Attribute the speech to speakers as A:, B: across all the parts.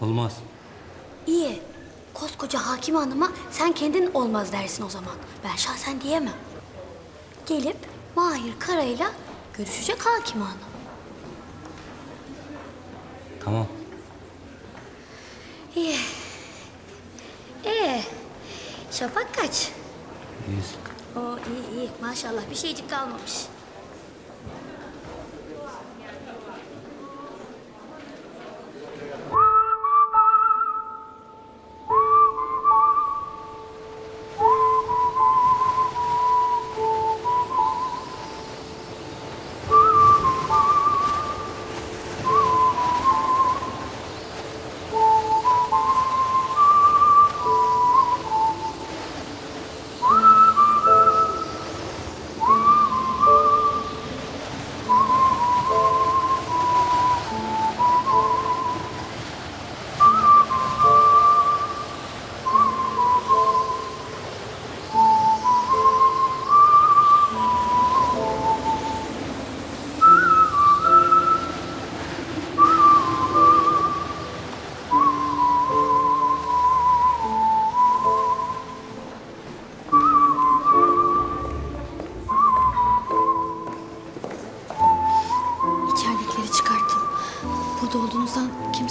A: Olmaz.
B: İyi. Koskoca hakim hanıma sen kendin olmaz dersin o zaman. Ben şahsen diyemem. Gelip Mahir Kara'yla görüşecek hakim hanım.
A: Tamam.
B: İyi. Ee, şafak kaç?
A: Yüz.
B: Oo iyi iyi maşallah bir şeycik kalmamış.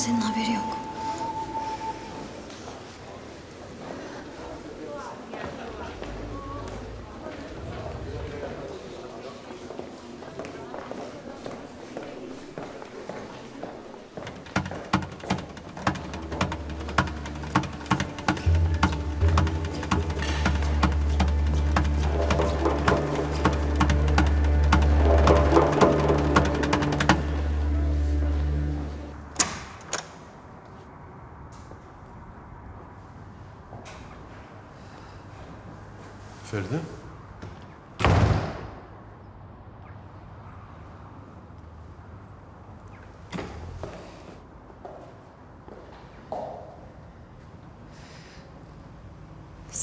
B: Kimsenin haberi yok.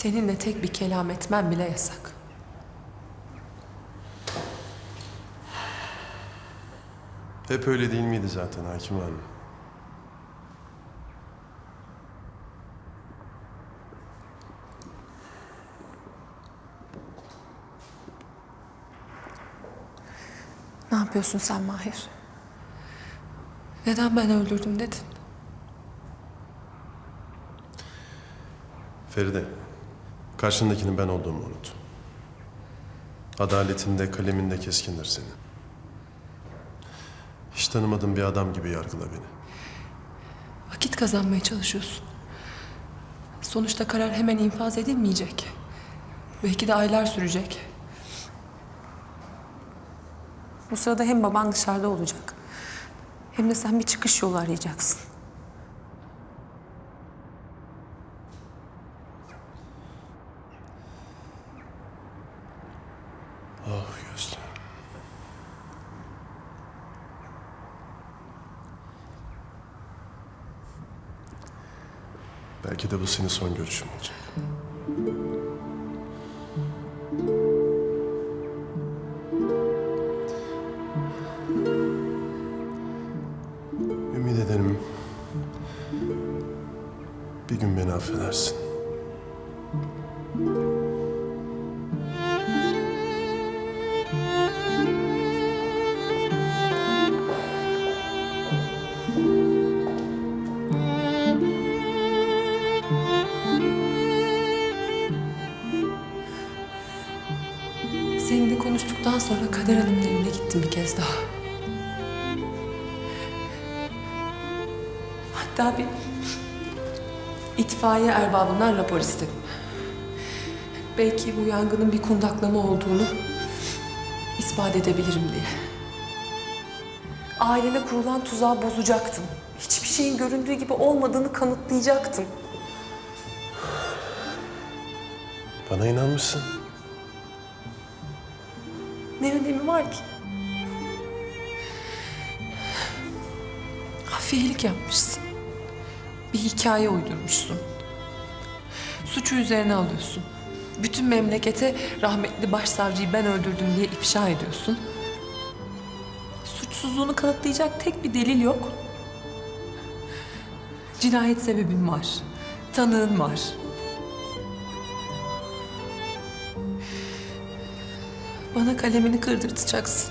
C: Seninle tek bir kelam etmem bile yasak.
D: Hep öyle değil miydi zaten Hakim Hanım?
C: Ne yapıyorsun sen Mahir? Neden ben öldürdüm dedin?
D: Feride, karşındakinin ben olduğumu unut. Adaletinde, kaleminde keskindir senin. Hiç tanımadığım bir adam gibi yargıla beni.
C: Vakit kazanmaya çalışıyorsun. Sonuçta karar hemen infaz edilmeyecek. Belki de aylar sürecek. Bu sırada hem baban dışarıda olacak. Hem de sen bir çıkış yolu arayacaksın.
D: Belki de bu senin son görüşün olacak. Ümit ederim bir gün beni affedersin.
C: Seninle konuştuktan sonra Kader Hanım'ın evine gittim bir kez daha. Hatta bir itfaiye erbabından rapor istedim. Belki bu yangının bir kundaklama olduğunu ispat edebilirim diye. Ailene kurulan tuzağı bozacaktım. Hiçbir şeyin göründüğü gibi olmadığını kanıtlayacaktım.
D: Bana inanmışsın.
C: Ne önemi var ki? Hafiyelik yapmışsın. Bir hikaye uydurmuşsun. Suçu üzerine alıyorsun. Bütün memlekete rahmetli başsavcıyı ben öldürdüm diye ifşa ediyorsun. Suçsuzluğunu kanıtlayacak tek bir delil yok. Cinayet sebebin var. Tanığın var. Bana kalemini kırdırtacaksın.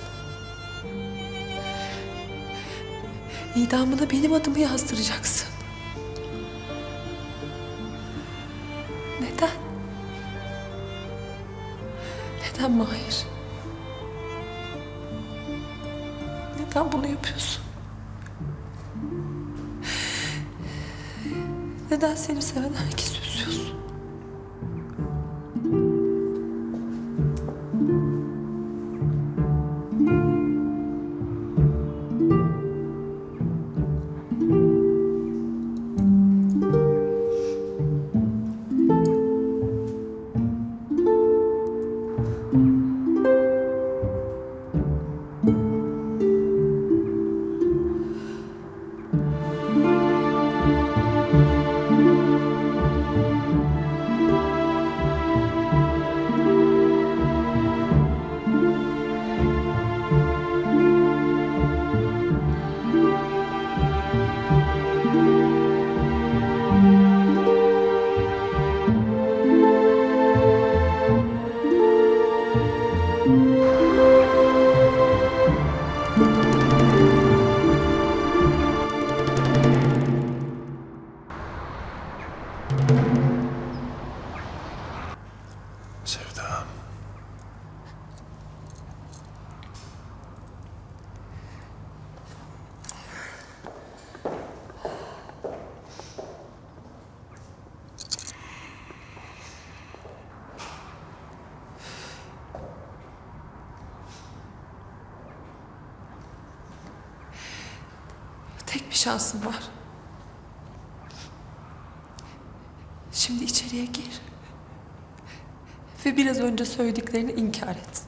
C: İdamına benim adımı yazdıracaksın. Neden? Neden Mahir? Neden bunu yapıyorsun? Neden seni seven herkesi üzüyorsun?
D: thank
C: you Bir şansın var. Şimdi içeriye gir. Ve biraz önce söylediklerini inkar et.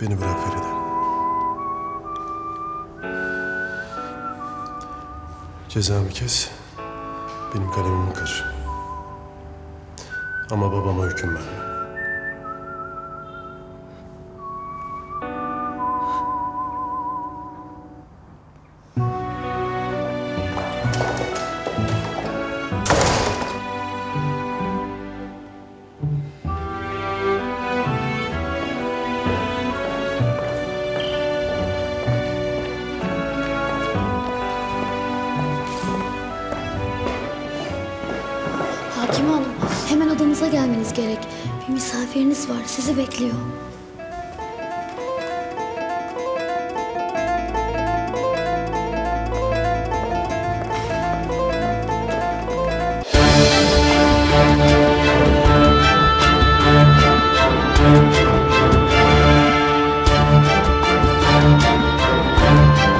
D: Beni bırak Feride. Cezamı kes. Benim kalemimi kır. Ama babama hüküm verme.
B: Hakim Hanım, hemen odanıza gelmeniz gerek. Bir misafiriniz var, sizi bekliyor.